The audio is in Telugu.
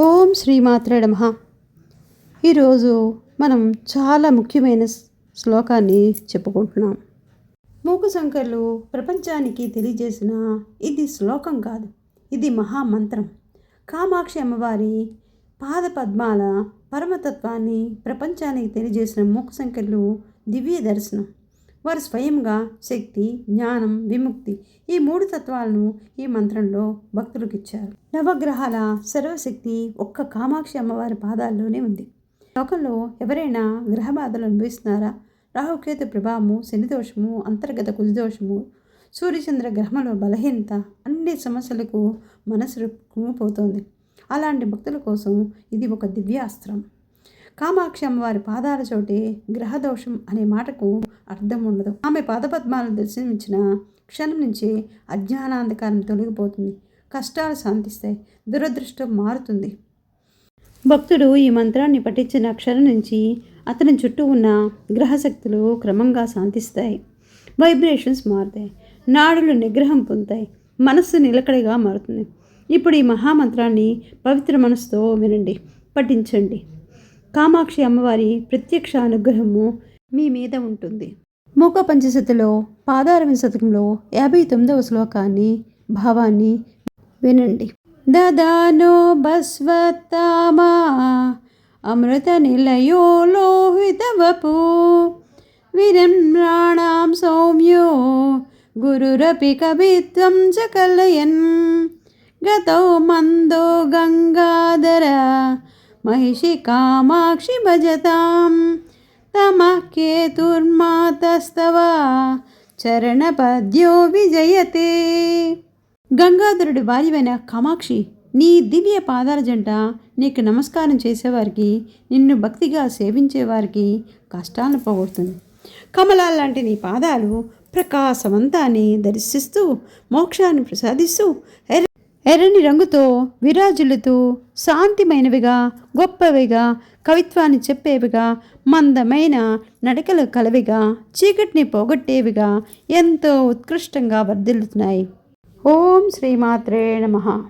ఓం శ్రీమాత్రే నమ. ఈరోజు మనం చాలా ముఖ్యమైన శ్లోకాన్ని చెప్పుకుంటున్నాం. మూకు సంకర్లు ప్రపంచానికి తెలియజేసిన ఇది శ్లోకం కాదు ఇది మహామంత్రం. కామాక్షి అమ్మవారి పాద పద్మాల పరమతత్వాన్ని ప్రపంచానికి తెలియజేసిన మూకు సంకర్లు దివ్య దర్శనం. వారు స్వయంగా శక్తి జ్ఞానం విముక్తి ఈ మూడు తత్వాలను ఈ మంత్రంలో భక్తులకు ఇచ్చారు నవగ్రహాల సర్వశక్తి ఒక్క కామాక్షి అమ్మవారి పాదాల్లోనే ఉంది. లోకంలో ఎవరైనా గ్రహ బాధలు అనుభవిస్తున్నారా? రాహుకేతు ప్రభావము శనిదోషము అంతర్గత కుజదోషము సూర్యచంద్ర గ్రహంలో బలహీనత అన్ని సమస్యలకు మనసు రుక్కుపోతోంది. అలాంటి భక్తుల కోసం ఇది ఒక దివ్యాస్త్రం. కామాక్షి అమ్మవారి పాదాల చోటే గ్రహదోషం అనే మాటకు అర్థం ఉండదు. ఆమె పాదపద్మాలను దర్శనమించిన క్షణం నుంచి అజ్ఞానాంధకారం తొలగిపోతుంది. కష్టాలు శాంతిస్తాయి దురదృష్టం మారుతుంది. భక్తుడు ఈ మంత్రాన్ని పఠించిన క్షణం నుంచి అతని చుట్టూ ఉన్న గ్రహశక్తులు క్రమంగా శాంతిస్తాయి. వైబ్రేషన్స్ మారుతాయి. నాడులు నిగ్రహం పొందుతాయి. మనస్సు నిలకడగా మారుతుంది. ఇప్పుడు ఈ మహామంత్రాన్ని పవిత్ర మనసుతో వినండి. పఠించండి. కామాక్షి అమ్మవారి ప్రత్యక్ష అనుగ్రహము మీ మీద ఉంటుంది. మూక పంచశతిలో పాదారవి శతకంలో యాభై తొమ్మిదవ శ్లోకాన్ని భావాన్ని వినండి. దదానో బస్వత్తామా అమృత నిలయో లోహితవపు విరమ్రాణాం సౌమ్యో గురురపి కవిత్వం చ కలయన్ గతౌ మందో గంగాధర महिषि कामाक्षि भजतां तमः केतुर्मातस्तव చరణపద్యో విజయతే గంగాధరుడి భార్యమైన కామాక్షి నీ దివ్య పాదాల జంట నీకు నమస్కారం చేసేవారికి నిన్ను భక్తిగా సేవించేవారికి కష్టాలను పోగొడుతుంది కమలాల లాంటి నీ పాదాలు ప్రకాశవంతాన్ని దర్శిస్తూ మోక్షాన్ని ప్రసాదిస్తూ ఎర్ర ఎర్రని రంగుతో విరాజులుతూ శాంతిమైనవిగా గొప్పవిగా కవిత్వాన్ని చెప్పేవిగా మందమైన నడకలు కలవిగా చీకటిని పోగొట్టేవిగా ఎంతో ఉత్కృష్టంగా వర్ధిల్లుతున్నాయి. ఓం శ్రీమాత్రే నమ.